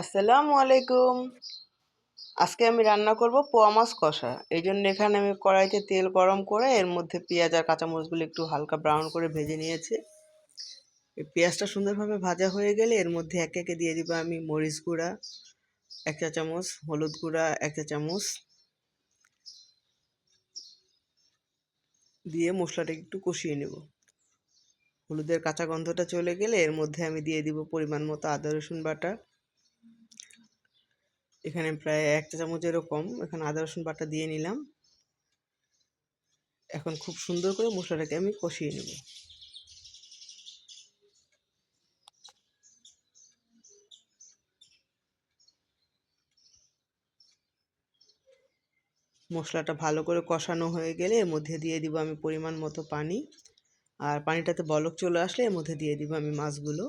আসসালামু আলাইকুম। আজকে আমি রান্না করব পোয়া মাছ কষা। এই জন্য এখানে আমি কড়াইতে তেল গরম করে এর মধ্যে পেঁয়াজ আর কাঁচামরিচগুলো একটু হালকা ব্রাউন করে ভেজে নিয়েছি। এই পেঁয়াজটা সুন্দরভাবে ভাজা হয়ে গেলে এর মধ্যে এক একে দিয়ে দিব আমি মরিচ গুঁড়া, এক চা চামচ হলুদ গুঁড়া, এক চা চামচ দিয়ে মশলাটা একটু কষিয়ে নেব। হলুদের কাঁচা গন্ধটা চলে গেলে এর মধ্যে আমি দিয়ে দিব পরিমাণ মতো আদা রসুন বাটা। এখানে প্রায় এক চা চামচ এরকম, এখানে আদা, রসুন বাটা দিয়ে নিলাম। এখন খুব সুন্দর করে মশলাটাকে আমি কষিয়ে নেব। মশলাটা ভালো করে কষানো হয়ে গেলে এর মধ্যে দিয়ে দিব আমি পরিমাণ মতো পানি। আর পানিটাতে বলক চলে আসলে এর মধ্যে দিয়ে দিব আমি মাছগুলো।